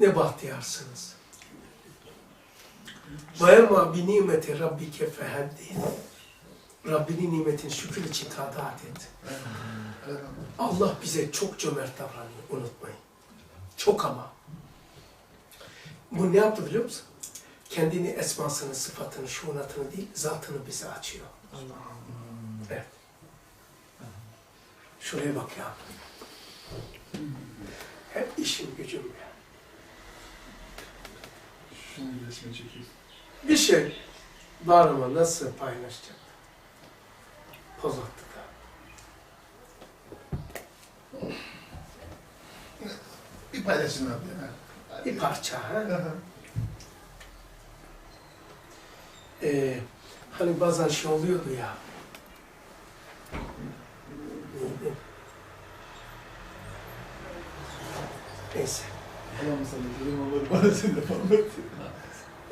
Ne bahtiyarsınız. Bi nimeti rabbike fehaddith. Rabbinin nimetin şükür için tadat et. Allah bize çok cömert davranıyor, unutmayın. Çok ama. Bu ne yaptı biliyor musun? Kendini, esmasını, sıfatını, şuunatını değil, zatını bize açıyor. Evet. Şuraya bak ya. Hep işim gücüm ya. Şunu resme çekeyim. Bir şey var ama nasıl paylaşacak? Poz attı da. Bir paylaşın abi. Bir parça ha. Ee, hani bazen şey oluyordu ya. Neydi? Neyse.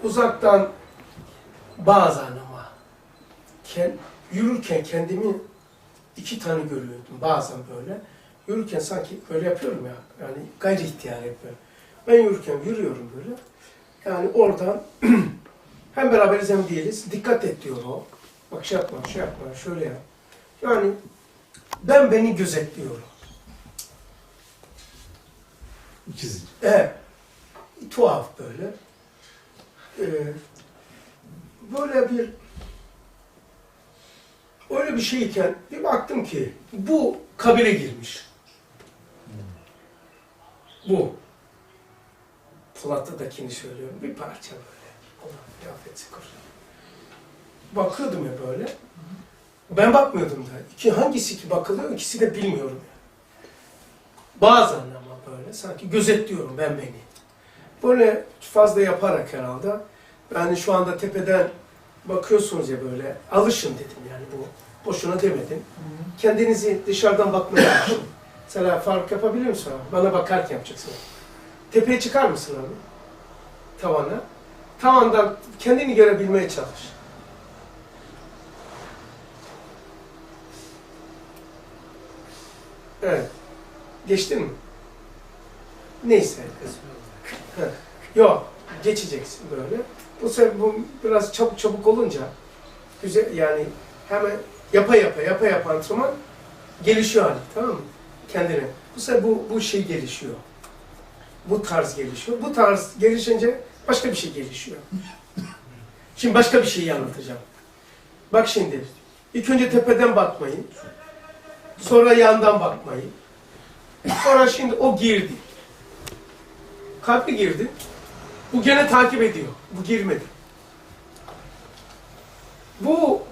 Uzaktan bazen ama ken, yürürken kendimi iki tane görüyordum bazen böyle. Yürürken sanki böyle yapıyorum ya. Yani gayri ihtiyar yapıyorum. Ben yürürken yürüyorum böyle. Yani oradan hem beraberiz hem değiliz. Dikkat et diyor o. Bak şey yapma, şey yapma, şöyle yap. Yani ben beni gözetliyorum. İkiz. Evet. Tuhaf böyle. Ee, böyle bir öyle bir şeyken bir baktım ki bu kabire girmiş. Bu. Polat'ta'dakini söylüyorum. Bir parça böyle. Olan kıyafeti kur. Bakıyordum ya böyle. Ben bakmıyordum da. İki, hangisi ki bakılıyor ikisi de bilmiyorum. Bazen ama böyle sanki gözetliyorum ben beni. Böyle fazla yaparak herhalde. Yani şu anda tepeden bakıyorsunuz ya böyle alışın dedim yani bu. Boşuna demedim. Kendinizi dışarıdan bakmaya alışın. Mesela fark yapabiliyor musun abi? Bana bakarken yapacaksın. Tepeye çıkar mısın abi? Tavana. Tavandan kendini görebilmeye çalış. Evet. Geçtin mi? Neyse. Yok, geçeceksin böyle. Bu sefer bu biraz çabuk çabuk olunca güzel yani hemen yapa yapa yapa yapa antrenman gelişiyor hali tamam mı? Kendine. Bu sefer bu, bu şey gelişiyor. Bu tarz gelişiyor. Bu tarz gelişince başka bir şey gelişiyor. Şimdi başka bir şeyi anlatacağım. Bak şimdi. ilk önce tepeden bakmayı. Sonra yandan bakmayı. Sonra şimdi o girdi. Kalpli girdi. Bu gene takip ediyor. Bu girmedi. Bu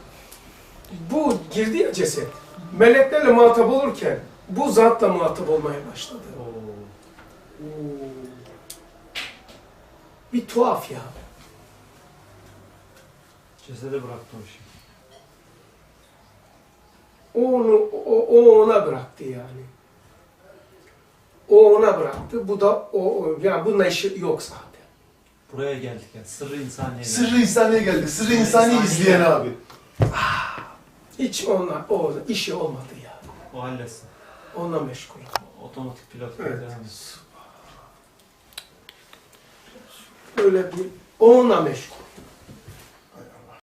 bu girdi ya ceset. Meleklerle muhatap olurken bu zatla muhatap olmaya başladı. Bir tuhaf ya. Cesede bıraktı o işi. O onu o, o ona bıraktı yani. O ona bıraktı. Bu da o, o yani bununla işi yok zaten. Buraya geldik ya. Sırrı insaniye. Sırrı insaniye geldik. Sırrı insani izleyen abi. Hiç onunla o işi olmadı ya. O halletsin. Onunla meşgul. Otomatik pilot Evet. Böyle bir onunla meşgul.